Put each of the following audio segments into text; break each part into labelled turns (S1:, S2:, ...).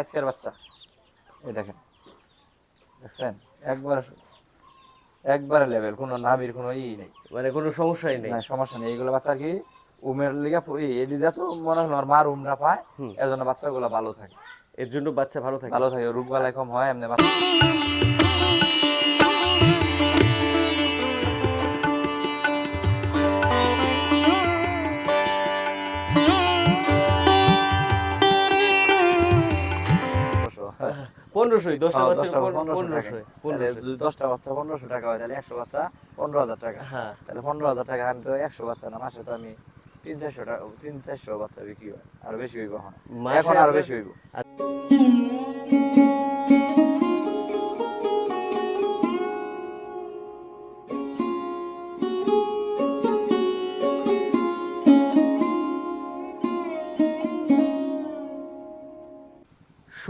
S1: আজকের বাচ্চা। এই দেখেন। দেখছেন? একবার একবারে লেভেল কোনো নাভির কোনো ই নেই।
S2: মানে কোনো সমস্যাই নেই।
S1: সমস্যা নেই। এগুলো বাচ্চা কি উমের লিগা এডি যা তো মনে হয় মার উমরা পায় এর জন্য বাচ্চাগুলো ভালো থাকে।
S2: এর জন্য বাচ্চা ভালো থাকে।
S1: ভালো থাকে রোগ বালাই কম হয় এমনি বাচ্চা
S2: পনেরোশোই দশটা
S1: হ্যাঁ,
S2: বাচ্চা
S1: পনেরোশো দশটা বাচ্চা পনেরোশো টাকা হয় তাহলে একশো বাচ্চা পনেরো হাজার টাকা।
S2: হ্যাঁ।
S1: তাহলে পনেরো হাজার টাকা আমি তো একশো বাচ্চা না মাসে তো আমি তিন চারশো টাকা তিন চারশো বাচ্চা বিক্রি হয়। আরও বেশি হইব এখন।
S2: আরও
S1: বেশি হইব।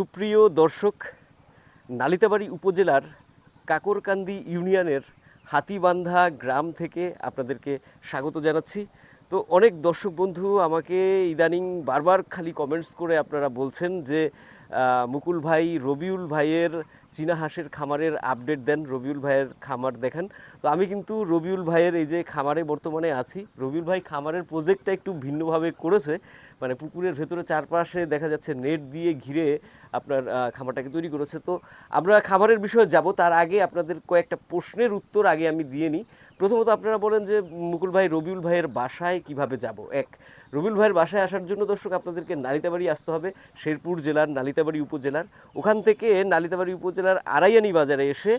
S2: সুপ্রিয় দর্শক, নালিতাবাড়ি উপজেলার কাকরকান্দি ইউনিয়নের হাতিবান্ধা গ্রাম থেকে আপনাদেরকে স্বাগত জানাচ্ছি। তো অনেক দর্শক বন্ধু আমাকে ইদানিং বারবার খালি কমেন্টস করে আপনারা বলছেন যে মুকুল ভাই, রবিউল ভাইয়ের চীনা হাঁসের খামারের আপডেট দেন। রবিউল ভাইয়ের খামার দেখান। তো আমি কিন্তু রবিউল ভাইয়ের এই যে খামারে বর্তমানে আছি, রবিউল ভাই খামারের প্রজেক্টটা একটু ভিন্নভাবে করেছে। মানে পুকুরের ভেতরে চারপাশে দেখা যাচ্ছে নেট দিয়ে ঘিরে আপনার খামারটাকে তৈরি করেছে। তো আমরা খামারের বিষয়ে যাব, তার আগে আপনাদের কয়েকটা প্রশ্নের উত্তর আগে আমি দিয়ে নিই। প্রথমত আপনারা বলেন যে মুকুল ভাই রবিউল ভাইয়ের বাসায় কীভাবে যাব? এক রবিউল ভাইয়ের বাসায় আসার জন্য দর্শক আপনাদেরকে নালিতাবাড়ি আসতে হবে শেরপুর জেলার নালিতাবাড়ি উপজেলার। ওখান থেকে নালিতাবাড়ি উপজেলার আড়াইয়ানি বাজারে এসে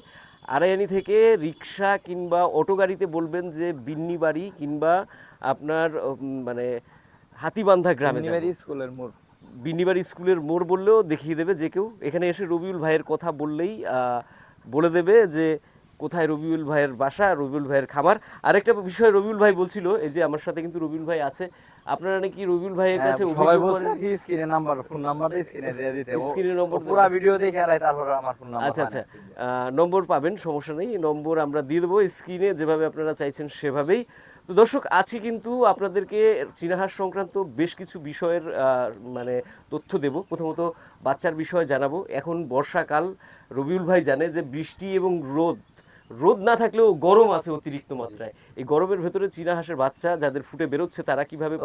S2: আড়াইয়ানি থেকে রিক্সা কিংবা অটো গাড়িতে বলবেন যে বিন্নি বাড়ি কিংবা আপনার মানে হাতিবান্ধা গ্রামে
S1: স্কুলের মোড়।
S2: বিন্নিবাড়ি স্কুলের মোড় বললেও দেখিয়ে দেবে যে কেউ। এখানে এসে রবিউল ভাইয়ের কথা বললেই বলে দেবে যে কোথায় রবিউল ভাইয়ের বাসা রবিউল ভাইয়ের খামার? আরেকটা বিষয় রবিউল ভাই বলছিল এই যে আমার সাথে কিন্তু রবিউল ভাই আছে আপনারা নাকি রবিউল ভাইয়ের
S1: হ্যাঁ,
S2: কাছে
S1: সবাই বলছে কি স্ক্রিনে নাম্বার ফোন নাম্বারটা স্ক্রিনে দিয়ে দিতে।
S2: স্ক্রিনে নম্বর
S1: পুরা ভিডিও দেখে আলাই তারপর আমার ফোন নাম্বার
S2: আচ্ছা আচ্ছা। নম্বর পাবেন সমস্যা নেই নম্বর আমরা দিয়ে দেবো স্ক্রিনে যেভাবে আপনারা চাইছেন সেভাবেই। তো দর্শক আছি কিন্তু আপনাদেরকে চীনাহাস সংক্রান্ত বেশ কিছু বিষয়ের মানে তথ্য দেব। প্রথমত বাচ্চার বিষয়ে জানাব। এখন বর্ষাকাল রবিউল ভাই জানে যে বৃষ্টি এবং রোদ রোদ না থাকলেও গরম আছে অতিরিক্ত মাত্রায়। এই গরমের ভেতরে চীনা হাঁসের বাচ্চা যাদের ফুটে বেরোচ্ছে তারা কীভাবে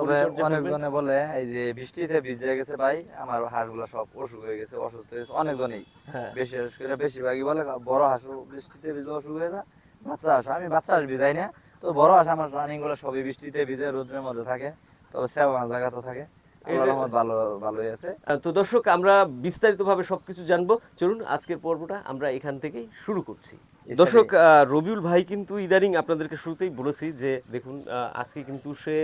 S1: অনেকজনে বলে এই যে বৃষ্টিতে ভিজে গেছে ভাই আমার হাঁসগুলো সব অসুখ হয়ে গেছে অসুস্থ হয়ে গেছে। অনেকজনই।
S2: হ্যাঁ।
S1: বিশেষ করে বেশিরভাগই বলে বড় হাঁসও বৃষ্টিতে ভিজলে অসুখ হয়ে যায় বাচ্চা হাঁস আমি বাচ্চা হাঁস ভিজাই না। তো বড় হাঁস আমার রানিংগুলো সবই বৃষ্টিতে ভিজে রোদের মধ্যে থাকে তবে সেবা জায়গা তো থাকে।
S2: তো দর্শক আমরা বিস্তারিতভাবে সবকিছু জানব। চলুন আজকের পর্বটা আমরা এখান থেকেই শুরু করছি। দর্শক রবিউল ভাই কিন্তু ইদানিং আপনাদেরকে শুরুতেই বলেছি যে দেখুন আজকে কিন্তু সে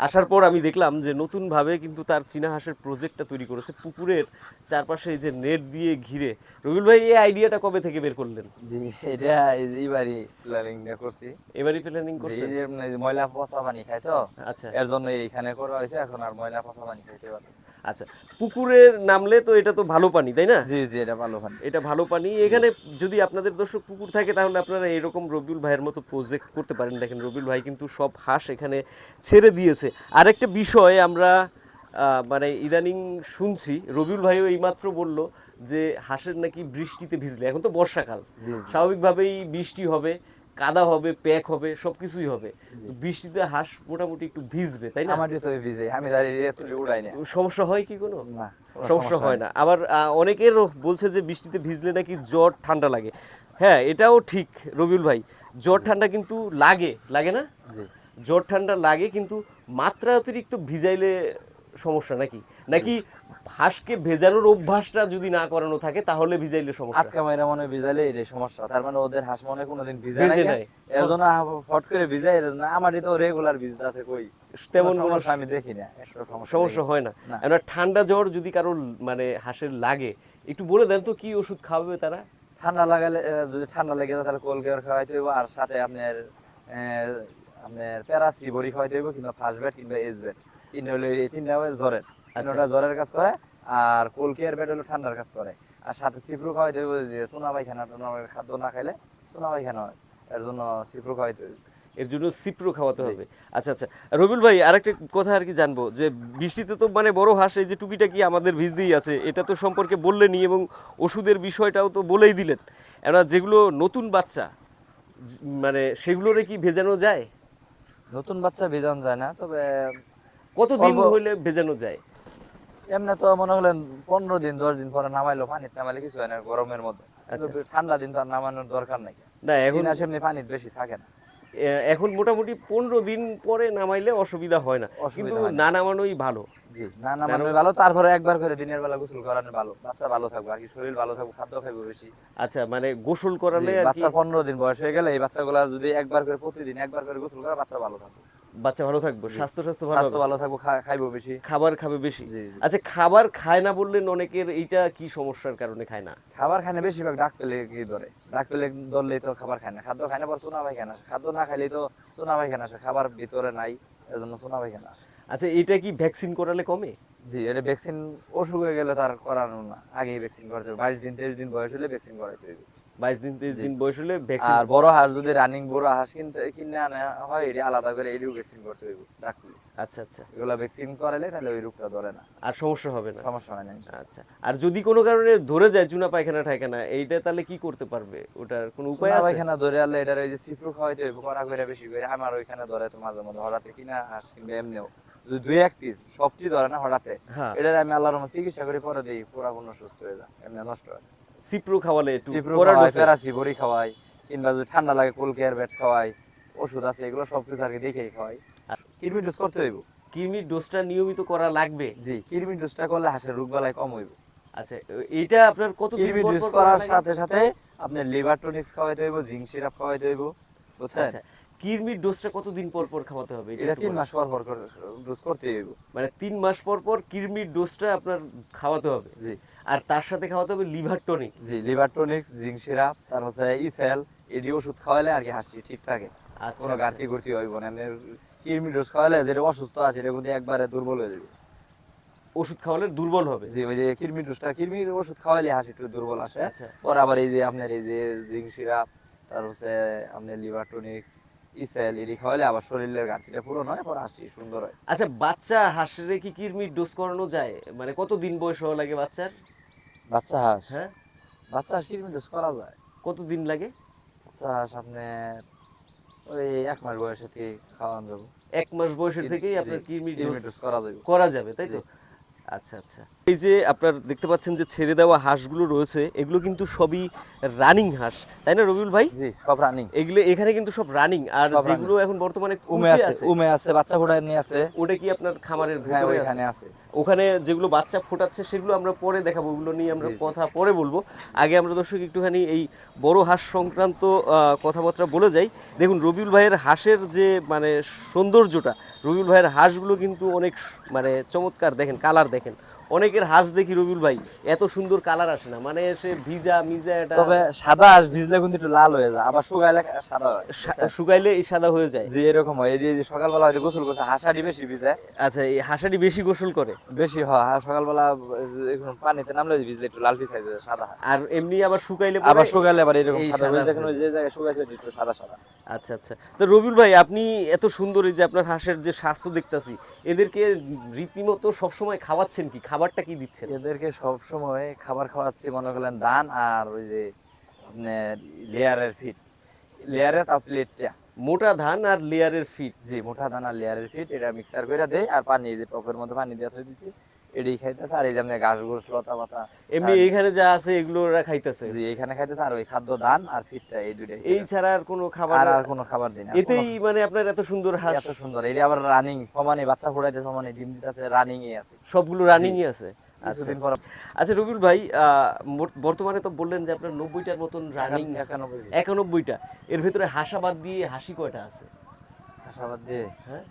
S2: আসার পর আমি দেখলাম যে নতুনভাবে কিন্তু তার চীনা হাঁসের প্রজেক্টটা তৈরি করেছে। পুকুরের চারপাশে এই যে নেট দিয়ে ঘিরে। রবিউল ভাই এই আইডিয়াটা কবে থেকে বের করলেন?
S1: জি এটা এইবারই প্ল্যানিং করছি।
S2: এবারই প্ল্যানিং করছি
S1: এই যে ময়লা পচা পানি খায় তো?
S2: আচ্ছা।
S1: এর জন্য এইখানে করা হয়েছে এখন আর ময়লা পচা পানি খাইতে পারে
S2: আচ্ছা পুকুরের নামলে তো এটা তো ভালো পানি তাই না?
S1: জি জি এটা ভালো পানি।
S2: এটা ভালো পানি। এখানে যদি আপনাদের দর্শক পুকুর থাকে তাহলে আপনারা এরকম রবিউল ভাইয়ের মতো প্রজেক্ট করতে পারেন। দেখেন রবিউল ভাই কিন্তু সব হাঁস এখানে ছেড়ে দিয়েছে। আরেকটা বিষয় আমরা মানে ইদানিং শুনছি রবিউল ভাইও এইমাত্র বলল যে হাঁসের নাকি বৃষ্টিতে ভিজলে। এখন তো বর্ষাকাল। স্বাভাবিকভাবেই বৃষ্টি হবে। কাদা হবে প্যাক হবে সবকিছুই হবে। বৃষ্টিতে হাঁস মোটামুটি একটু ভিজবে তাই না?
S1: আমার তো ভিজে আমি উড়াই না।
S2: সমস্যা হয় কি কোনো?
S1: না
S2: সমস্যা হয় না। আবার অনেকের বলছে যে বৃষ্টিতে ভিজলে নাকি জ্বর ঠান্ডা লাগে। হ্যাঁ এটাও ঠিক রবিউল ভাই। জ্বর ঠান্ডা কিন্তু লাগে লাগে না?
S1: জি।
S2: জ্বর ঠান্ডা লাগে কিন্তু মাত্রা অতিরিক্ত ভিজাইলে সমস্যা নাকি? নাকি হাঁসকে ভেজানোর অভ্যাসটা যদি না করানো থাকে তাহলে ভিজাইলে সমস্যা।
S1: আটকা মাইরা মনে ভিজাইলে এটাই সমস্যা। তার মানে ওদের হাঁস মনে কোনোদিন ভিজে নাই। এর জন্য ফট করে ভিজাই জন্য আমারই তো রেগুলার ভিজতে আছে কই?
S2: তেমন
S1: কোনো আমি দেখি না সমস্যা
S2: হয় না।
S1: না।
S2: এবার ঠান্ডা জ্বর যদি কারোর মানে হাঁসের লাগে একটু বলে দেন তো কি ওষুধ খাওয়াবে তারা?
S1: ঠান্ডা লাগালে যদি ঠান্ডা লেগে যায় তাহলে কোল কেয়ার খাওয়াইতে হইব আর সাথে আপনার আহ, আপনার প্যারাসি বড়ি খাওয়াইতে হইব কিংবা ফার্স্ট বেড কিংবা এজ বেড তিন হলো এই তিনটা জ্বরের। তিনটা জ্বরের কাজ করে আর বেড হলো ঠান্ডার কাজ করে। আর সাথে সিপ্রু খাওয়াইতে হইব যে সোনা পায়খানা খাদ্য না খাইলে সোনা পায়খানা হয়। এর জন্য সিপ্রু খাওয়াইতে
S2: এর জন্য সিপ্রো খাওয়াতে হবে। আচ্ছা আচ্ছা। রবিউল ভাই আরেকটা কথা আর কি জানব যে বৃষ্টিতে তো মানে বড় হাঁস এই যে টুকিটা কি আমাদের ভিজতেই আছে এটা তো সম্পর্কে বললেনই এবং ওষুধের বিষয়টাও তো বলেই দিলেন। এরা যেগুলো নতুন বাচ্চা মানে সেগুলোরে কি ভেজানো যায়?
S1: নতুন বাচ্চা ভেজানো যায় না তবে
S2: কতদিন হইলে ভেজানো যায়?
S1: এমনি তো মনে হলেন পনেরো দিন দশ দিন পরে নামাইলো পানিতে নামাইলে কিছু হয় না গরমের মধ্যে।
S2: আচ্ছা।
S1: ঠান্ডা দিন তো আর নামানোর দরকার নাই।
S2: না এখন
S1: চীনা সেমনি পানিতে বেশি থাকে না।
S2: এখন মোটামুটি পনেরো দিন পরে নামাইলে অসুবিধা হয় না। কিন্তু
S1: না।
S2: নামানোই ভালো।
S1: জি না নামানো ভালো। তারপরে একবার করে দিনের বেলা গোসল করানো ভালো। বাচ্চা ভালো থাকবে আর কি শরীর ভালো থাকবে খাদ্য খাইবে বেশি।
S2: আচ্ছা মানে গোসল করালে
S1: বাচ্চা পনেরো দিন বয়স হয়ে গেলে এই বাচ্চাগুলা যদি একবার করে প্রতিদিন একবার করে গোসল করে বাচ্চা ভালো থাকবে
S2: বাচ্চা ভালো থাকবে স্বাস্থ্য স্বাস্থ্য ভালো
S1: স্বাস্থ্য ভালো থাকবে খাইবো বেশি।
S2: খাবার খাবে বেশি। আচ্ছা খাবার খায় না বললেন অনেকের এইটা কি সমস্যার কারণে খায় না?
S1: খাবার খায় না বেশিরভাগ ডাক পেলে কি ধরে? ডাক পেলে ধরলেই তো খাবার খায় না। খাদ্য খায় না পর সোনা ভাই খায় না। খাদ্য না খাইলেই তো সোনা ভাই খায় না। আসে খাবার ভিতরে নাই এর জন্য সোনা ভাই খায় না। আসে
S2: আচ্ছা এটা কি ভ্যাকসিন করালে কমে?
S1: জি এটা ভ্যাকসিন অসুখ হয়ে গেলে তার করানো না। আগেই ভ্যাকসিন করতে হবে। বাইশ দিন তেইশ দিন বয়স হলে ভ্যাকসিন করাইতে হবে।
S2: বাইশ দিন তেইশ দিন বয়স হলে ভ্যাকসিন
S1: আর বড় হাঁস যদি রানিং বড় হাঁস কিনতে কিনে আনা হয় এটি আলাদা করে এটিও ভ্যাকসিন করতে হইব ডাকলে
S2: আচ্ছা আচ্ছা।
S1: এগুলো ভ্যাকসিন করালে তাহলে ওই রোগটা ধরে না।
S2: আর সমস্যা হবে না।
S1: সমস্যা হয় না
S2: আচ্ছা। আর যদি কোনো কারণে ধরে যায় চুনা পায়খানা ঠায়খানা এইটা তাহলে কি করতে পারবে? ওটার কোনো উপায় আছে?
S1: পায়খানা ধরে আনলে এটার ওই যে সিপ্রু খাওয়াইতে হইব করা করে বেশি করে আমার ওইখানে ধরে তো মাঝে মধ্যে হঠাৎ কিনা হাঁস কিনবে এমনিও। যদি দুই এক পিস সবটি ধরে না হঠাৎ
S2: হ্যাঁ।
S1: এটার আমি আল্লাহর চিকিৎসা করে পরে দিই পুরা কোনো সুস্থ হয়ে যায় এমনি নষ্ট হয়।
S2: সিপ্রো খাওয়ালে একটু
S1: সিপ্রু
S2: পরা
S1: খাওয়াই খাওয়াই কিংবা যদি ঠান্ডা লাগে কোল কেয়ার বেড খাওয়াই ওষুধ আছে এগুলো সব কিছু আর কি দেখেই খাওয়াই কিডনি ডোজ করতে হইব?
S2: কৃমির ডোজটা নিয়মিত করা লাগবে?
S1: জি কিডনি ডোজটা করলে হাঁসের রোগ বালাই কম হইব।
S2: আচ্ছা এইটা আপনার কত
S1: কিডনি ডোজ করার সাথে সাথে আপনি লিভার টনিক্স খাওয়াইতে হইব জিঙ্ক সিরাপ খাওয়াইতে হইব বুঝছেন?
S2: আচ্ছা কিডনির ডোজটা কতদিন পর পর খাওয়াতে হবে? এটা
S1: এটা তিন মাস পর পর ডোজ করতে হইব।
S2: মানে তিন মাস পর পর কিডনির ডোজটা আপনার খাওয়াতে হবে?
S1: জি।
S2: আর তার সাথে খাওয়াতে হবে লিভার টনিক।
S1: জি লিভার টনিক্স জিঙ্ক সিরাপ তার হচ্ছে ইসেল এডি ওষুধ খাওয়ালে আর কি হাসি ঠিক থাকে।
S2: আচ্ছা,
S1: কোনো
S2: আচ্ছা।
S1: ঘাটতি ঘুরতি হইব না। কিডনি ডোজ খাওয়ালে যেটা অসুস্থ আছে এটা কিন্তু একবারে দুর্বল হয়ে যাবে।
S2: ওষুধ খাওয়ালে দুর্বল হবে?
S1: জি ওই যে কিডনি ডোজটা কিডনির ওষুধ খাওয়ালে হাসি একটু দুর্বল আসে।
S2: আচ্ছা।
S1: পরে আবার এই যে আপনার এই যে জিঙ্ক সিরাপ তার হচ্ছে আপনার লিভার টনিক্স ইসেল এডি খাওয়ালে আবার শরীরের ঘাটতিটা পূরণ হয় পরে হাসি সুন্দর হয়।
S2: আচ্ছা বাচ্চা হাঁসের কি কিডনির ডোজ করানো যায়? মানে কত দিন বয়স হওয়া লাগে বাচ্চার?
S1: বাচ্চা হাঁস?
S2: হ্যাঁ।
S1: বাচ্চা হাঁস করা যায়?
S2: কত দিন লাগে?
S1: বাচ্চা হাঁস আপনার ওই এক মাস বয়সে থেকে খাওয়ানো যাব।
S2: এক মাস বয়সের থেকেই আপনার
S1: করা যাবে?
S2: করা যাবে তাই তো? আচ্ছা আচ্ছা। এই যে আপনার দেখতে পাচ্ছেন যে ছেড়ে দেওয়া হাঁসগুলো রয়েছে এগুলো কিন্তু সবই রানিং হাঁস তাই না রবিউল ভাই?
S1: জি সব রানিং
S2: এগুলো এখানে কিন্তু সব রানিং আর যেগুলো এখন বর্তমানে
S1: উমে আছে উমে আছে বাচ্চা ফোটায় নিয়ে আছে।
S2: ওটা কি আপনার খামারের
S1: হ্যাঁ
S2: ভিতরে আছে?
S1: আছে।
S2: ওখানে যেগুলো বাচ্চা ফোটাচ্ছে সেগুলো আমরা পরে দেখাবো। ওগুলো নিয়ে আমরা। কথা পরে বলব। আগে আমরা দর্শক একটুখানি এই বড় হাঁস সংক্রান্ত কথাবার্তা বলে যাই। দেখুন রবিউল ভাইয়ের হাঁসের যে মানে সৌন্দর্যটা রবিউল ভাইয়ের হাঁসগুলো কিন্তু অনেক মানে চমৎকার দেখেন কালার দেখেন। অনেকের হাঁস দেখি রবিউল ভাই এত সুন্দর কালার আসে না। মানে সে ভিজা মিজা এটা
S1: তবে সাদা হাঁস ভিজলে কিন্তু একটু লাল হয়ে যায় আবার শুকাইলে সাদা হয়।
S2: শুকাইলে এই সাদা হয়ে যায়।
S1: যে এরকম হয় এই যে সকালবেলা হয়তো গোসল করছে হাঁসাটি বেশি ভিজে।
S2: আচ্ছা এই হাঁসাটি বেশি গোসল করে?
S1: বেশি হয় আর সকালবেলা এখন পানিতে নামলে ভিজলে একটু লাল পিছাই যায় সাদা
S2: আর এমনি আবার শুকাইলে
S1: আবার শুকাইলে আবার এরকম সাদা হয়ে দেখেন ওই যে জায়গায় শুকাইছে একটু সাদা সাদা।
S2: আচ্ছা আচ্ছা। তো রবিউল ভাই আপনি এত সুন্দর এই যে আপনার হাঁসের যে স্বাস্থ্য দেখতাছি এদেরকে রীতিমতো সবসময় খাওয়াচ্ছেন কি? খাবারটা কি দিচ্ছেন?
S1: এদেরকে সব সময় খাবার খাওয়াচ্ছি মনে করলেন ধান আর ওই যে লেয়ারের ফিট লেয়ারের তা প্লেটটা
S2: মোটা ধান আর লেয়ারের ফিট
S1: যে মোটা ধান আর লেয়ারের ফিট এটা মিক্সার করে দেয় আর পানি যে টপের মধ্যে পানি দিয়ে দিছি এটাই খাইতেছে আর এই যে আপনার ঘাস ঘুষ লতা পাতা
S2: এমনি এইখানে যা আছে এগুলো ওরা খাইতেছে।
S1: জি এখানে খাইতেছে আর ওই খাদ্য ধান আর ফিটটা এই দুইটাই
S2: এই ছাড়া আর কোনো খাবার
S1: আর আর কোনো খাবার দিই না আর
S2: এতেই মানে আপনার এত সুন্দর হাঁস
S1: এত সুন্দর। এটা আবার রানিং সমানে বাচ্চা ফুটাইতে সমানে ডিম দিতেছে রানিং এ আছে।
S2: সবগুলো রানিংই আছে। আচ্ছা। আচ্ছা রবিউল ভাই আহ, বর্তমানে তো বললেন যে আপনার নব্বইটার মতন রানিং
S1: একানব্বই
S2: একানব্বইটা। এর ভিতরে হাসাবাদ দিয়ে হাসি কয়টা আছে?
S1: হাসাবাদ দিয়ে?
S2: হ্যাঁ।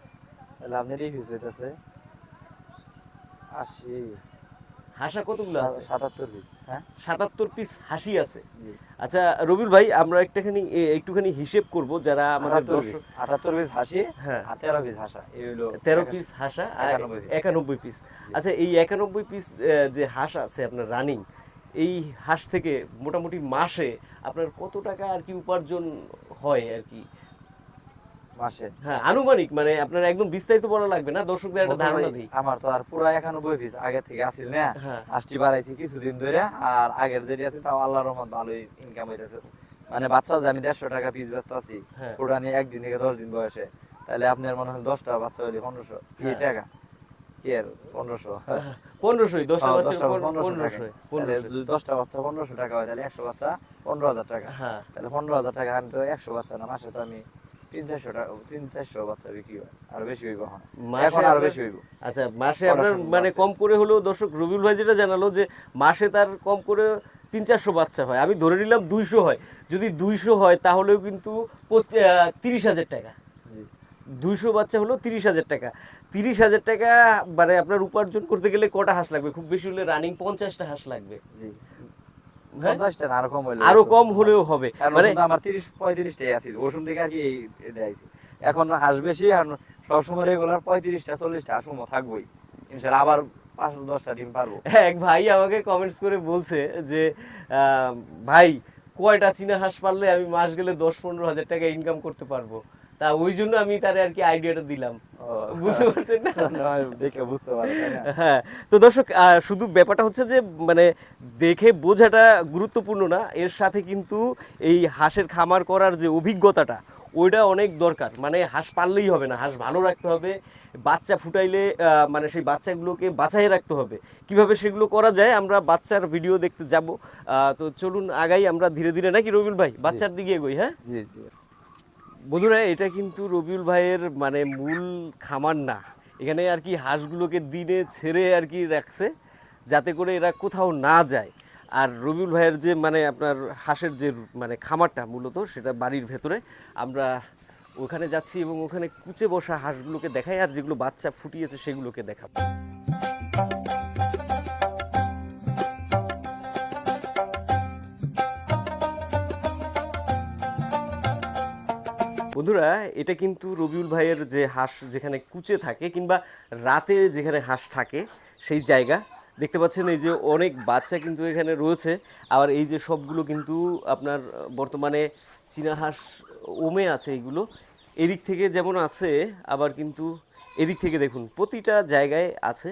S1: তাহলে আপনার এই পিস
S2: হাসা। কতগুলো আছে?
S1: সাতাত্তর পিস হ্যাঁ?
S2: সাতাত্তর পিস হাসি আছে। আচ্ছা রবিউল ভাই আমরা একটাখানি একটুখানি হিসেব করব যারা আমাদের
S1: আটাত্তর পিস হাসি
S2: হ্যাঁ।
S1: তেরো পিস হাসা।
S2: তেরো পিস হাঁসা
S1: একানব্বই
S2: পিস আচ্ছা এই একানব্বই পিস যে হাঁস আছে আপনার রানিং এই হাঁস থেকে মোটামুটি মাসে আপনার কত টাকা আর কি উপার্জন হয় আর কি?
S1: মাসে।
S2: হ্যাঁ আনুমানিক মানে আপনার একদম বিস্তারিত বলা লাগবে না দর্শকদের একটা ধারণা দিই।
S1: আমার তো আর পুরো একানব্বই পিস আগে থেকে আসিল না
S2: হ্যাঁ।
S1: বাড়াইছি কিছুদিন ধরে আর আগের যেটি আছে তাও আল্লাহর রহমত ভালোই ইনকাম হইতেছে। মানে বাচ্চা আমি দেড়শো টাকা পিস ব্যস্ত আছি। পুরা নিয়ে একদিন থেকে দশ দিন বয়সে তাহলে আপনার মনে হয় দশটা বাচ্চা হইলে পনেরোশো কি
S2: হ্যাঁ।
S1: টাকা? কি আর পনেরোশো?
S2: পনেরোশোই দশটা
S1: হ্যাঁ,
S2: বাচ্চা
S1: দশটা
S2: পনেরো-
S1: পনেরোশো টাকা।
S2: পনেরোশোই
S1: তাহলে
S2: পনেরোশোই।
S1: যদি দশটা বাচ্চা পনেরোশো টাকা হয় তাহলে একশো বাচ্চা পনেরো হাজার টাকা।
S2: হ্যাঁ।
S1: তাহলে পনেরো হাজার টাকা আমি তো একশো বাচ্চা না মাসে তো আমি তিন চারশো টাকা তিন চারশো বাচ্চা বিক্রি হয়। আরও বেশি হইব এখন।
S2: আরও
S1: বেশি হইব।
S2: আচ্ছা মাসে আপনার মানে কম করে হলেও দর্শক রবিউল ভাই যেটা জানালো যে মাসে তার কম করে তিন চারশো বাচ্চা হয়। আমি ধরে নিলাম দুইশো হয়। যদি দুইশো হয় তাহলেও কিন্তু তিরিশ হাজার টাকা।
S1: জি।
S2: দুইশো বাচ্চা হলো তিরিশ হাজার টাকা। তিরিশ হাজার টাকা মানে আপনার উপার্জন করতে গেলে কটা হাঁস লাগবে? খুব বেশি হলে রানিং পঞ্চাশটা হাঁস লাগবে।
S1: জি।
S2: হ্যাঁ?
S1: না আরও কম হইলে আরও
S2: কম হলেও হবে। মানে
S1: আমার ওষুধ থেকে আর কি এটা আইছে। এখন হাঁস বেশি আর সবসময় রেগুলার পঁয়ত্রিশটা চল্লিশটা হাঁস থাকবোই। আবার পাঁচশো দশটা ডিম পারব।
S2: এক ভাই আমাকে কমেন্টস করে বলছে যে আহ, ভাই কয়টা চীনা হাঁস পারলে আমি মাস গেলে দশ পনেরো হাজার টাকা ইনকাম করতে পারব? তা ওই জন্য আমি তার আর কি আইডিয়াটা দিলাম। বুঝতে পারছেন না?
S1: দেখে বুঝতে পারে তাই না?
S2: হ্যাঁ তো দর্শক শুধু ব্যাপারটা হচ্ছে যে মানে দেখে বোঝাটা গুরুত্বপূর্ণ না এর সাথে কিন্তু এই হাঁসের খামার করার যে অভিজ্ঞতাটা ওইটা অনেক দরকার। মানে হাঁস পাললেই হবে না হাঁস ভালো রাখতে হবে বাচ্চা ফুটাইলে মানে সেই বাচ্চাগুলোকে বাঁচাই রাখতে হবে। কীভাবে সেগুলো করা যায় আমরা বাচ্চার ভিডিও দেখতে যাব। তো চলুন আগাই আমরা ধীরে ধীরে নাকি রবিউল ভাই? বাচ্চার দিকে এগোই হ্যাঁ?
S1: জি জি।
S2: বন্ধুরা, এটা কিন্তু রবিউল ভাইয়ের মানে মূল খামার না। এখানে আর কি হাঁসগুলোকে দিনে ছেড়ে আর কি রাখছে, যাতে করে এরা কোথাও না যায়। আর রবিউল ভাইয়ের যে মানে আপনার হাঁসের যে মানে খামারটা মূলত, সেটা বাড়ির ভেতরে। আমরা ওখানে যাচ্ছি এবং ওখানে কুচে বসা হাঁসগুলোকে দেখাই, আর যেগুলো বাচ্চা ফুটিয়েছে সেগুলোকে দেখাবো। বন্ধুরা, এটা কিন্তু রবিউল ভাইয়ের যে হাঁস যেখানে কুচে থাকে কিংবা রাতে যেখানে হাঁস থাকে, সেই জায়গা। দেখতে পাচ্ছেন এই যে অনেক বাচ্চা কিন্তু এখানে রয়েছে। আর এই যে সবগুলো কিন্তু আপনার বর্তমানে চীনা হাঁস ওমে আছে এইগুলো এদিক থেকে যেমন আছে, আবার কিন্তু এদিক থেকে দেখুন, প্রতিটা জায়গায় আছে।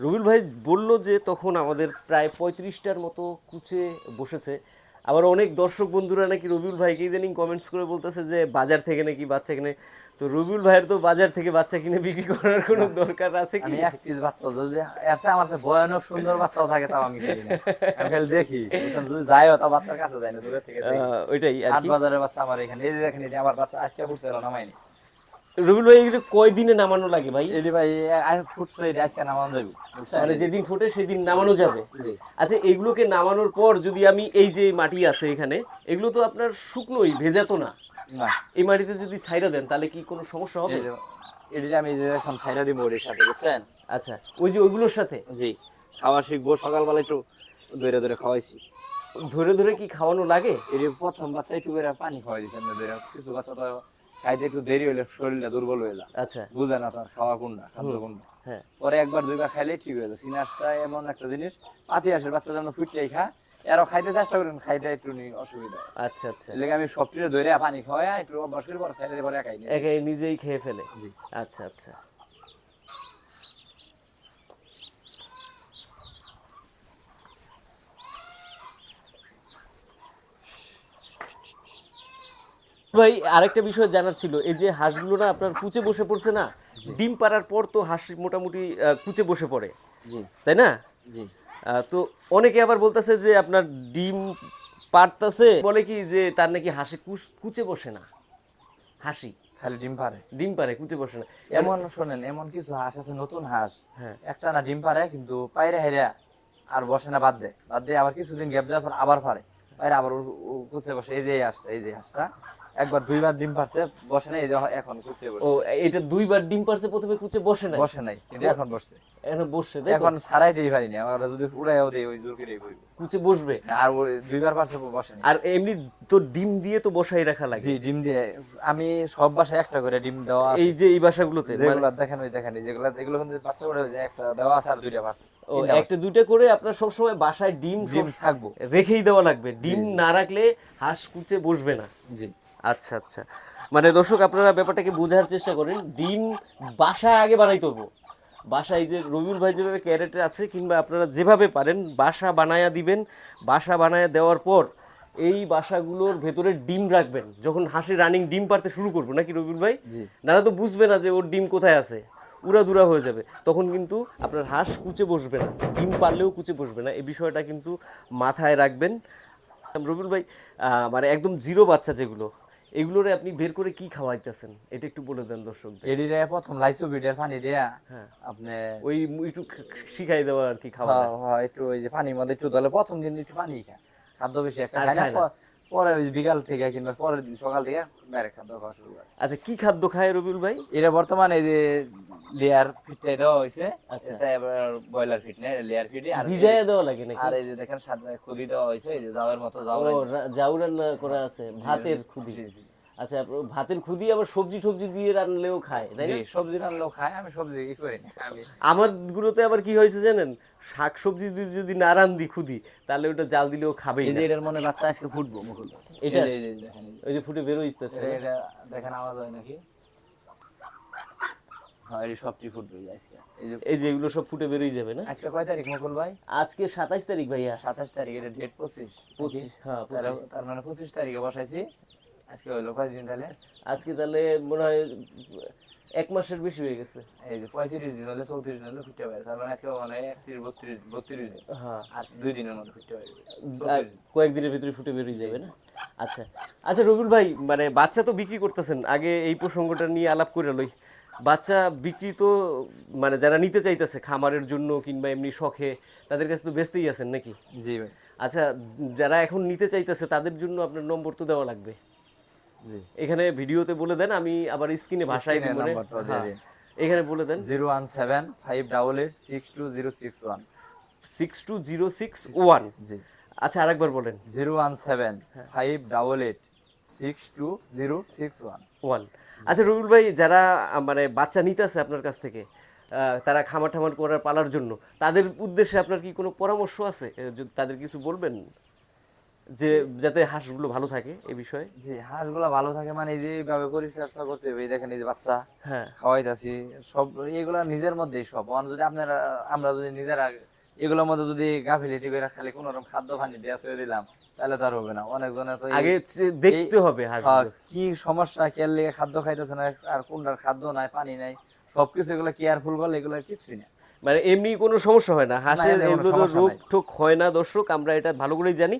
S2: রবিউল ভাই বলল যে তখন আমাদের প্রায় পঁয়ত্রিশটার মতো কুচে বসেছে। আবার অনেক দর্শক বন্ধুরা নাকি রবিউল ভাইকে ইদানিং কমেন্টস করে বলতেছে যে বাজার থেকে নাকি বাচ্চা কিনে। তো রবিউল ভাইয়ের তো বাজার থেকে বাচ্চা কিনে বিক্রি করার কোনো দরকার আছে কি
S1: এক পিস বাচ্চা যদি আমার কাছে ভয়ানক সুন্দর বাচ্চাও থাকে তাও আমি কিনি আমি খালি দেখি যাই যদি যাইও তা বাচ্চার কাছে যায় না দূরে থেকে
S2: ওইটাই আর
S1: বাজারের বাচ্চা আমার এখানে এই যে দেখেন এটা আমার বাচ্চা আজকে ফুটছে নামাইনি।
S2: রবিউল ভাই এগুলো কয়দিনে নামানো লাগে ভাই?
S1: এলি ভাই ফুটছে আজকে নামানো যাবে।
S2: মানে যেদিন ফুটে সেদিন নামানো যাবে? আচ্ছা এগুলোকে নামানোর পর যদি আমি এই যে মাটি আছে এখানে এগুলো তো আপনার শুকনোই ভেজা তো না? এই মাটিতে যদি ছাইরা দেন তাহলে কি কোনো সমস্যা হবে?
S1: এটি আমি এখন ছাইরা দিব ওর সাথে বুঝছেন?
S2: আচ্ছা ওই যে ওইগুলোর সাথে?
S1: জি খাওয়া শিখব সকালবেলা একটু ধরে ধরে খাওয়াইছি।
S2: ধরে ধরে কি খাওয়ানো লাগে?
S1: এটি প্রথম বাচ্চা একটু পানি খাওয়াই দিচ্ছেন কিছু বাচ্চা তো খাইতে একটু দেরি হইলে শরীরটা দুর্বল হয়ে যায়।
S2: আচ্ছা।
S1: বুঝে না তার খাওয়া কোনটা খাদ্য কোনটা।
S2: হ্যাঁ।
S1: পরে একবার দুইবার খাইলে ঠিক হয়ে যায়। সিনাসটা এমন একটা জিনিস পাতি আসে বাচ্চা যেন ফুটতেই খা এরও খাইতে চেষ্টা করেন খাইতে একটু অসুবিধা।
S2: আচ্ছা আচ্ছা।
S1: লেগে আমি সবটিরে ধরে পানি খাওয়া একটু অভ্যাস করে পরে নিই।
S2: একাই নিজেই খেয়ে ফেলে।
S1: জি।
S2: আচ্ছা আচ্ছা। ভাই আরেকটা বিষয় জানার ছিল এই যে হাঁসগুলো না আপনার কুচে বসে পড়ছে না ডিম পাড়ার পর তো হাঁস মোটামুটি কুচে বসে পড়ে।
S1: জি।
S2: তাই না?
S1: জি।
S2: তো অনেকে আবার বলতেছে যে আপনার ডিম পারতাছে বলে কি যে তার নাকি হাসি কুচে বসে না? হাসি।
S1: খালি ডিম পারে
S2: ডিম পারে কুচে বসে না।
S1: এমন শোনেন এমন কিছু হাঁস আছে নতুন হাঁস।
S2: হ্যাঁ।
S1: একটা না ডিম পারে কিন্তু পায়রা হেরা আর বসে না বাদ দেয়। বাদ দিয়ে আবার কিছুদিন গ্যাপ দেওয়ার পর আবার পারে পায়রা আবার কুচে বসে এই যে হাঁসটা এই যে হাঁসটা। একবার দুইবার ডিম পারছে বসে নাই এখন কুচে
S2: ও এটা দুইবার ডিম পারছে প্রথমে কুচে বসে না
S1: বসে নাই কিন্তু এখন বসছে।
S2: এখন বসছে
S1: এখন সারাই দিই পারি না আর যদি উড়াইও দেই ওই জোর করে
S2: কুচে বসবে?
S1: আর দুইবার পারছে বসে নাই।
S2: আর এমনি তো ডিম দিয়ে তো বসাই রাখা লাগে।
S1: জি ডিম দিয়ে। আমি সব বাসায় একটা করে ডিম দেওয়া
S2: এই যে এই বাসাগুলোতে মানে-
S1: যেগুলো দেখেন ওই দেখেন যেগুলো এগুলো কিন্তু বাচ্চা করে যে একটা দেওয়া আছে আর দুইটা পারছে।
S2: ও একটা দুইটা করে আপনার সবসময় বাসায় ডিম
S1: ডিম থাকব।
S2: রেখেই দেওয়া লাগবে। ডিম না রাখলে হাঁস কুচে বসবে না।
S1: জি।
S2: আচ্ছা আচ্ছা। মানে দর্শক আপনারা ব্যাপারটাকে বোঝার চেষ্টা করেন। ডিম বাসায় আগে বানাইতে হব বাসায় এই যে রবিউল ভাই যেভাবে ক্যারেটে আছে কিংবা আপনারা যেভাবে পারেন বাসা বানায়া দিবেন। বাসা বানায়া দেওয়ার পর এই বাসাগুলোর ভেতরে ডিম রাখবেন। যখন হাঁসি রানিং ডিম পারতে শুরু করব নাকি রবিউল ভাই। নাহলে তো বুঝবে না যে ওর ডিম কোথায় আছে। উড়াদুরা হয়ে যাবে। তখন কিন্তু আপনার হাঁস কুচে বসবে না। ডিম পারলেও কুচে বসবে না। এই বিষয়টা কিন্তু মাথায় রাখবেন। রবিউল ভাই মানে একদম জিরো বাচ্চা যেগুলো এগুলোরে আপনি বের করে কি খাওয়াইতেছেন? এটা একটু বলে দেন দর্শকদের।
S1: এডিরে প্রথম লাইসো বিডের পানি দিয়া
S2: হ্যাঁ।
S1: আপনি
S2: ওই একটু শিখাই দেওয়া আর কি খাওয়া।
S1: হ্যাঁ, হ্যাঁ, একটু ওই যে পানির মধ্যে একটু দলে প্রথম দিন একটু পানি খা খাদ্য বেশি একটা খায় না পরে ওই বিকাল থেকে কিংবা পরের দিন সকাল থেকে ডাইরেক্ট খাদ্য খাওয়া শুরু করে।
S2: আচ্ছা কি খাদ্য খায় রবিউল ভাই?
S1: এরা বর্তমানে এই যে লেয়ার ফিটটাই দেওয়া হয়েছে।
S2: আচ্ছা।
S1: এটা এবার ব্রয়লার ফিট লেয়ার ফিটই আর
S2: দেওয়া লাগে নাকি?
S1: আর এই যে দেখেন সাদা খুদি দেওয়া হয়েছে এই যে মতো
S2: রান্না করা আছে ভাতের খুদি। আচ্ছা ভাতের খুদি আবার সবজি টবজি দিয়ে রান্নলেও খায় তাই না?
S1: সবজি রান্নাও খায় আমি সবজি ই করি না আমি
S2: আমার গুলোতে আবার কি হয়েছে জানেন? শাক সবজি দিয়ে যদি না রান্ধি খুদি তাহলে ওটা জাল দিলেও খাবেই
S1: এই যে এটার মনে বাচ্চা আজকে ফুটবো মুকুল।
S2: এটা? ওই যে ফুটে বেরোইছে
S1: এটা দেখেন আওয়াজ হয় নাকি? হ্যাঁ যে আজকে। এই যে
S2: এগুলো সব ফুটে বেরোই যাবে না?
S1: আজকে কয় তারিখ মুকুল ভাই?
S2: আজকে সাতাইশ তারিখ ভাইয়া।
S1: সাতাশ তারিখ এটা ডেট পঁচিশ
S2: পঁচিশ হ্যাঁ
S1: তার- মানে পঁচিশ তারিখে বসাইছি। আজকে কয়দিন তাহলে?
S2: আজকে তাহলে মনে হয় এক মাসের বেশি হয়ে গেছে।
S1: এই যে পঁয়ত্রিশ দিন হলে চৌত্রিশ দিন হলে পারে। তার মানে আজকে মানে একত্রিশ বত্রিশ বত্রিশ দিন।
S2: হ্যাঁ।
S1: আর দুই দিনের মধ্যে
S2: কয়েকদিনের ভিতরে ফুটে বেরিয়ে যাবে না? আচ্ছা। আচ্ছা রবিউল ভাই মানে বাচ্চা তো বিক্রি করতেছেন। আগে এই প্রসঙ্গটা নিয়ে আলাপ করে লই। বাচ্চা বিক্রি তো মানে যারা নিতে চাইতেছে খামারের জন্য কিংবা এমনি শখে তাদের কাছে তো বেচতেই আছেন নাকি?
S1: জি ভাই।
S2: আচ্ছা যারা এখন নিতে চাইতেছে তাদের জন্য আপনার নম্বর তো দেওয়া লাগবে। এখানে ভিডিওতে বলে দেন আমি আবার স্ক্রিনে ভাষায় মানে
S1: দিন।
S2: এখানে বলে দেন।
S1: Zero one seven five double eight six two zero six one.
S2: Six two zero six one.
S1: জি।
S2: আচ্ছা আরেকবার বলেন।
S1: Zero one seven five double eight six two zero six one.
S2: One. আচ্ছা রবিউল ভাই যারা মানে বাচ্চা নিতে আছে আপনার কাছ থেকে তারা খামার ঠামার করার পালার জন্য তাদের উদ্দেশ্যে আপনার কি কোনো পরামর্শ আছে? যদি তাদের কিছু বলবেন যে যাতে হাঁসগুলো ভালো থাকে এ বিষয়ে?
S1: জি হাঁসগুলা ভালো থাকে মানে এই যে এইভাবে পরিচর্যা করতে হবে দেখেন এই যে বাচ্চা
S2: হ্যাঁ।
S1: খাওয়াইতাছি সব এগুলা নিজের মধ্যেই সব। অন যদি আপনারা আমরা যদি নিজেরা এগুলোর মধ্যে যদি গাফিলিতি করে খালি কোনো রকম খাদ্য পানি দেওয়া দিলাম তাহলে তো আর হবে না। অনেকজনে তো
S2: আগে দেখতে হবে
S1: হ্যাঁ, কি সমস্যা খেয়াল লেগে খাদ্য খাইতেছে না আর কোনটার খাদ্য নাই পানি নাই সবকিছু এগুলো কেয়ারফুল করলে এগুলো কিছুই না।
S2: মানে এমনি কোনো সমস্যা হয় না। হাঁসের এগুলো রোগ। টোক হয় না দর্শক আমরা এটা ভালো করেই জানি।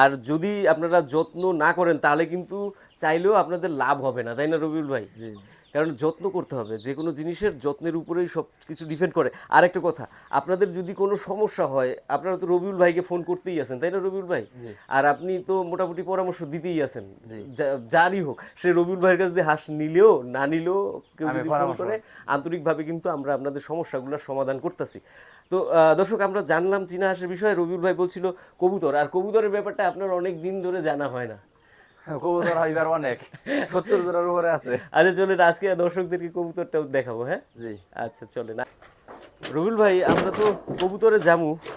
S2: আর যদি আপনারা যত্ন না করেন তাহলে কিন্তু চাইলেও আপনাদের লাভ হবে না তাই না রবিউল ভাই?
S1: জি।
S2: কারণ যত্ন করতে হবে যে কোনো জিনিসের যত্নের উপরেই সব কিছু ডিপেন্ড করে। আর একটা কথা আপনাদের যদি কোনো সমস্যা হয় আপনারা তো রবিউল ভাইকে ফোন করতেই আছেন তাই না রবিউল ভাই? আর আপনি তো মোটামুটি পরামর্শ দিতেই আছেন যারই হোক সে রবিউল ভাইয়ের কাছ দিয়ে হাঁস নিলেও না নিলেও কেউ যদি ফোন
S1: পরামর্শ-
S2: করে আন্তরিকভাবে কিন্তু আমরা আপনাদের সমস্যাগুলোর সমাধান করতেছি। তো দর্শক আমরা জানলাম চীনা হাঁসের বিষয়ে রবিউল ভাই বলছিল কবুতর আর কবুতরের ব্যাপারটা আপনার অনেক দিন ধরে জানা হয় না।
S1: কবুতর হইবার অনেক। সত্তর জনের উপরে আছে।
S2: আচ্ছা চলেন আজকে কবুতরদেরকে কবুতরটাও দেখাবো হ্যাঁ?
S1: জি।
S2: আচ্ছা ভাই আমরা তো কবুতরে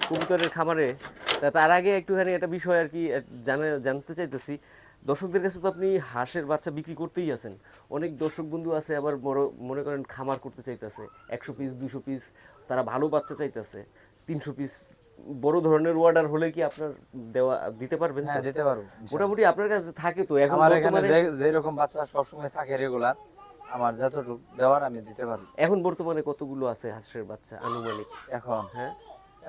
S2: কবুতরের খামারে। তার আগে একটুখানি একটা বিষয় আর কি জানা জানতে চাইতেছি। দর্শকদের কাছে তো আপনি হাঁসের বাচ্চা বিক্রি করতেই আছেন। অনেক দর্শক বন্ধু আছে আবার বড় মনে করেন খামার করতে চাইতেছে। একশো পিস দুশো পিস তারা ভালো বাচ্চা চাইতেছে। তিনশো পিস বড় ধরনের অর্ডার হলে কি আপনার দেওয়া দিতে পারবেন?
S1: হ্যাঁ দিতে পারব
S2: মোটামুটি আপনার কাছে থাকে তো এখন
S1: আমার এখানে যে যেরকম বাচ্চা সবসময় থাকে রেগুলার আমার যতটুকু দেওয়ার আমি দিতে পারব।
S2: এখন বর্তমানে কতগুলো আছে হাঁসের বাচ্চা আনুমানিক?
S1: এখন?
S2: হ্যাঁ।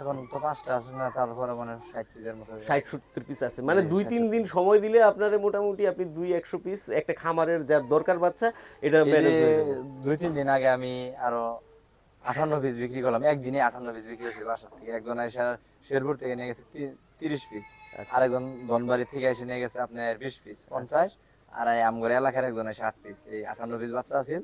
S1: এখন তো পাঁচটা আছে না তারপরে মানে ষাট পিসের মতো
S2: ষাট সত্তর পিস আছে। মানে দুই তিন দিন সময় দিলে আপনার মোটামুটি আপনি দুই একশো পিস একটা খামারের যার দরকার বাচ্চা এটা
S1: যে দুই তিন দিন আগে আমি আরও আঠান্ন পিস বিক্রি করলাম। একদিনে আঠান্ন পিস বিক্রি হয়েছে বাসার থেকে। একজন এসে শেরপুর থেকে নিয়ে গেছে তিরিশ পিস
S2: আচ্ছা।
S1: আরেকজন ধনবাড়ি থেকে এসে নিয়ে গেছে আপনার বিশ পিস পঞ্চাশ। আর এই আমগর এলাকার একজন এসে আট পিস এই আঠান্ন পিস বাচ্চা আছে।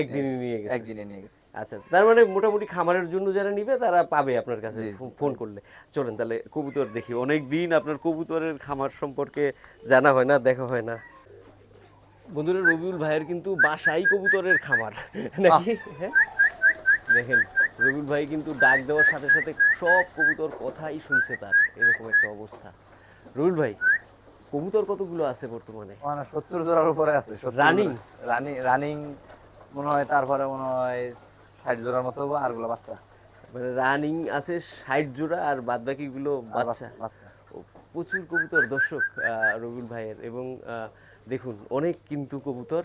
S2: একদিনে
S1: নিয়ে গেছে। একদিনে নিয়ে গেছে।
S2: আচ্ছা আচ্ছা। তার মানে মোটামুটি খামারের জন্য যারা নিবে তারা পাবে আপনার কাছে ফোন করলে। চলেন তাহলে কবুতর দেখি। অনেক দিন আপনার কবুতরের খামার সম্পর্কে জানা হয় না দেখা হয় না। বন্ধুরা রবিউল ভাইয়ের কিন্তু বাসাই কবুতরের খামার। নাকি? হ্যাঁ? দেখেন রবিউল ভাই কিন্তু ডাক দেওয়ার সাথে সাথে সব কবুতর কথাই শুনছে তার এরকম একটা অবস্থা। রবিউল ভাই কবুতর কতগুলো আছে বর্তমানে?
S1: মানে সত্তর জোড়ার উপরে আছে
S2: রানিং
S1: রানিং রানিং মনে হয় তারপরে মনে হয় ষাট জোড়ার মতো হব আরগুলো বাচ্চা।
S2: মানে রানিং আছে ষাট জোড়া আর বাদ বাকিগুলো বাচ্চা।
S1: বাচ্চা
S2: প্রচুর কবুতর দর্শক আহ, রবিউল ভাইয়ের। এবং দেখুন অনেক কিন্তু কবুতর।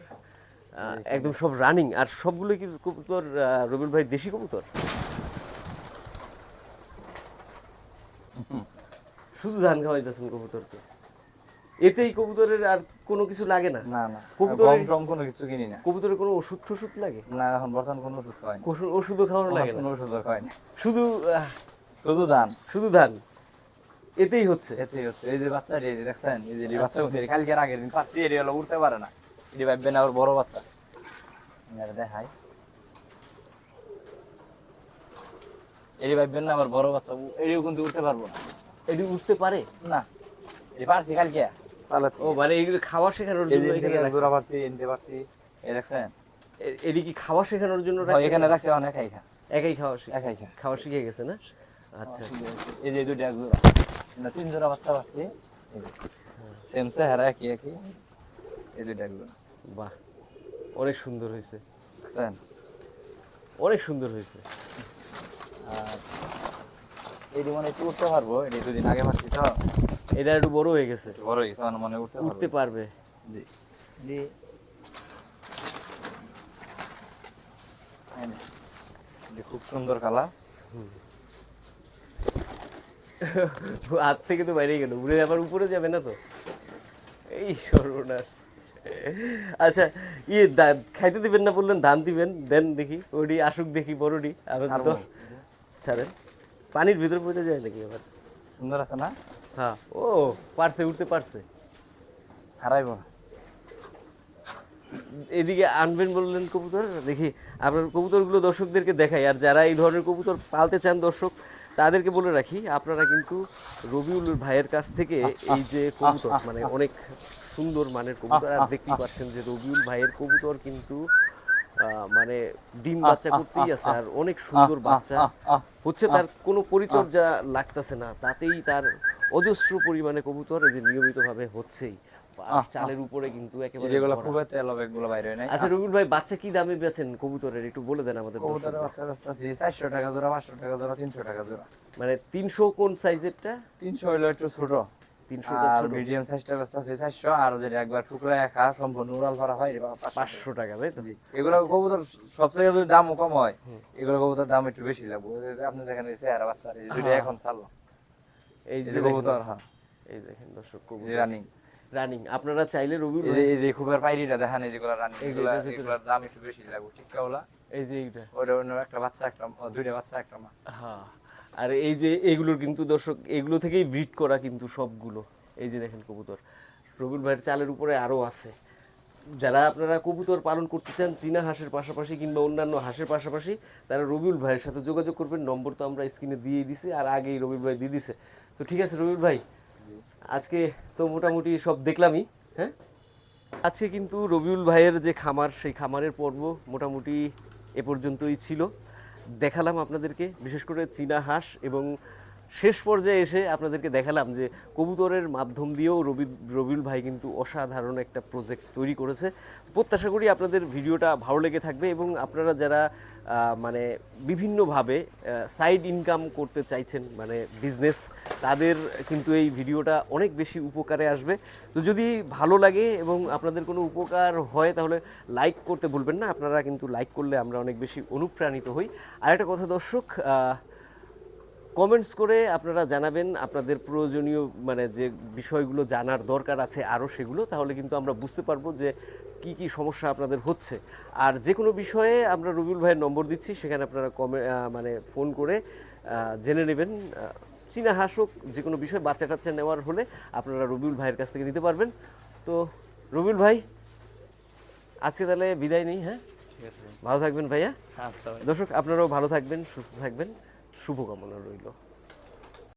S2: একদম সব রানিং আর সবগুলো কি কবুতর রবিউল ভাই দেশি কবুতর। শুধু ধান খাওয়াইতেছেন কবুতরকে। এতেই কবুতরের আর কোনো কিছু লাগে না।
S1: না না
S2: কবুতরের-
S1: টম কোনো কিছু কিনি না।
S2: কবুতরের কোনো ওষুধ টষুধ লাগে?
S1: না এখন বর্তমান কোনো ওষুধ খাওয়াই না।
S2: ওষুধ- ওষুধও খাওয়ানো লাগে না।
S1: কোনো ওষুধ খাওয়াই না।
S2: শুধু
S1: শুধু ধান।
S2: শুধু ধান। এতেই হচ্ছে।
S1: এতেই হচ্ছে। এই যে বাচ্চা এটি দেখছেন? এই যে বাচ্চা উঠে কালকে আগের দিন পাচ্ছি হলো উঠতে পারে না। এটি ভাববে না ওর বড় বাচ্চা। দেখাই। এটি ভাববেন না আবার বড় বাচ্চা এটিও কিন্তু উঠতে পারব না।
S2: এটি উঠতে পারে?
S1: না এটি পারছি কালকে।
S2: ও মানে এগুলো খাওয়া শেখানোর জন্য এখানে রাখছে।
S1: পারছি এনতে পারছি। এই দেখছেন?
S2: এটি কি খাওয়া শেখানোর জন্য
S1: হয়? এখানে রাখছি অনেক খা
S2: একাই খাওয়া শিখে
S1: একাই খা
S2: খাওয়া শিখে গেছে না? আচ্ছা।
S1: এই যে দুইটা এক জোড়া না তিন জোড়া বাচ্চা পারছি সেম চেহারা একই একই। এই দুইটা এক জোড়া
S2: বাহ অনেক সুন্দর হয়েছে। অনেক সুন্দর হয়েছে।
S1: আর এটি মনে একটু উঠতে পারব এটি দুদিন আগে পারছি তো।
S2: এটা একটু বড় হয়ে গেছে।
S1: বড় মনে উঠতে
S2: উঠতে
S1: পারবে। জি। জি। খুব সুন্দর কালার।
S2: হাত থেকে তো বাইরে গেল উড়ে আবার উপরে যাবে না তো? এই সর্বনাশ। আচ্ছা ইয়ে দা- খাইতে দিবেন না বললেন ধান দিবেন দেন দেখি ওডি আসুক দেখি বড়ডি আমি তো ছাড়েন। পানির ভিতরে পড়ে যায় নাকি আবার?
S1: সুন্দর আছে না?
S2: হ্যাঁ। ও পারছে উঠতে পারছে।
S1: হারাইব না।
S2: এদিকে আনবেন বললেন কবুতর দেখি আপনার কবুতরগুলো দর্শকদেরকে দেখাই। আর যারা এই ধরনের কবুতর পালতে চান দর্শক তাদেরকে বলে রাখি আপনারা কিন্তু রবিউল ভাইয়ের কাছ থেকে এই যে কবুতর মানে অনেক সুন্দর মানের কবুতর। আর দেখতেই পাচ্ছেন যে রবিউল ভাইয়ের কবুতর কিন্তু মানে ডিম বাচ্চা করতেই আছে আর অনেক সুন্দর বাচ্চা। হচ্ছে তার কোনো পরিচর্যা লাগতেছে না তাতেই তার অজস্র পরিমাণে কবুতর এই যে নিয়মিতভাবে হচ্ছেই। চালের উপরে কিন্তু একেবারে
S1: যেগুলো
S2: ভরা।
S1: খুবই তেল হবে এগুলো বাইরে হয় নাই।
S2: আচ্ছা রবিউল ভাই বাচ্চা কি দামে বেচেন কবুতরের? একটু বলে দেন আমাদের
S1: কবুতরের বাচ্চা কাছে আছে চারশো টাকা জোড়া পাঁচশো টাকা জোড়া তিনশো টাকা জোড়া।
S2: মানে তিনশো কোন সাইজেরটা?
S1: তিনশো হইল একটু ছোট। উড়াল ভরা হয় কম হয় এগুলো কবুতর দাম একটু বেশি লাগবে। এই যে আপনি দেখেন এই চেহারা বাচ্চা এই দুটো। এখন ছাড়লো
S2: এই
S1: এই
S2: যে
S1: যে কবুতর
S2: এই দেখেন দর্শক
S1: রানিং
S2: রানিং আপনারা চাইলে রবিউল
S1: এই যে খুবের পাইরিটা দেখেন এই যেগুলো রানিং এগুলো এগুলোর দাম একটু বেশি লাগবে ঠিক কাউলা
S2: এই যে এইটা।
S1: অন্য একটা বাচ্চা একটা দুইটা বাচ্চা একটা মা।
S2: হ্যাঁ। আর এই যে এগুলোর কিন্তু দর্শক, এগুলো থেকেই ব্রিড করা কিন্তু সবগুলো। এই যে দেখেন কবুতর। রবিউল ভাইয়ের চালের উপরে আরও আছে। যারা আপনারা কবুতর পালন করতে চান, চীনা হাঁসের পাশাপাশি কিংবা অন্যান্য হাঁসের পাশাপাশি, তারা রবিউল ভাইয়ের সাথে যোগাযোগ করবেন। নম্বর তো আমরা স্ক্রিনে দিয়ে দিছি আর আগেই রবিউল ভাই দিয়ে দিছে। তো ঠিক আছে রবিউল ভাই, আজকে তো মোটামুটি সব দেখলামই হ্যাঁ? আজকে কিন্তু রবিউল ভাইয়ের যে খামার, সেই খামারের পর্ব মোটামুটি এ পর্যন্তই ছিল। দেখালাম আপনাদেরকে, বিশেষ করে চীনা হাঁস এবং শেষ পর্যায়ে এসে আপনাদেরকে দেখালাম যে কবুতরের মাধ্যম দিয়েও রবি রবিউল ভাই কিন্তু অসাধারণ একটা প্রজেক্ট তৈরি করেছে। প্রত্যাশা করি আপনাদের ভিডিওটা ভালো লেগে থাকবে এবং আপনারা যারা মানে বিভিন্নভাবে সাইড ইনকাম করতে চাইছেন মানে বিজনেস তাদের কিন্তু এই ভিডিওটা অনেক বেশি উপকারে আসবে। তো যদি ভালো লাগে এবং আপনাদের কোনো উপকার হয়, তাহলে লাইক করতে ভুলবেন না। আপনারা কিন্তু লাইক করলে আমরা অনেক বেশি অনুপ্রাণিত হই। আর একটা কথা দর্শক কমেন্টস করে আপনারা জানাবেন আপনাদের প্রয়োজনীয় মানে যে বিষয়গুলো জানার দরকার আছে আরও সেগুলো তাহলে কিন্তু আমরা বুঝতে পারব যে কি কি সমস্যা আপনাদের হচ্ছে। আর যে কোনো বিষয়ে আমরা রবিউল ভাইয়ের নম্বর দিচ্ছি সেখানে আপনারা কমে মানে ফোন করে জেনে নেবেন। চীনা হাঁস হোক যে কোনো বিষয় বাচ্চা কাচ্চা নেওয়ার হলে আপনারা রবিউল ভাইয়ের কাছ থেকে নিতে পারবেন। তো রবিউল ভাই আজকে তাহলে বিদায় নেই হ্যাঁ?
S1: ঠিক আছে।
S2: ভালো থাকবেন ভাইয়া।
S1: আচ্ছা
S2: দর্শক আপনারাও ভালো থাকবেন সুস্থ থাকবেন। শুভকামনা রইল।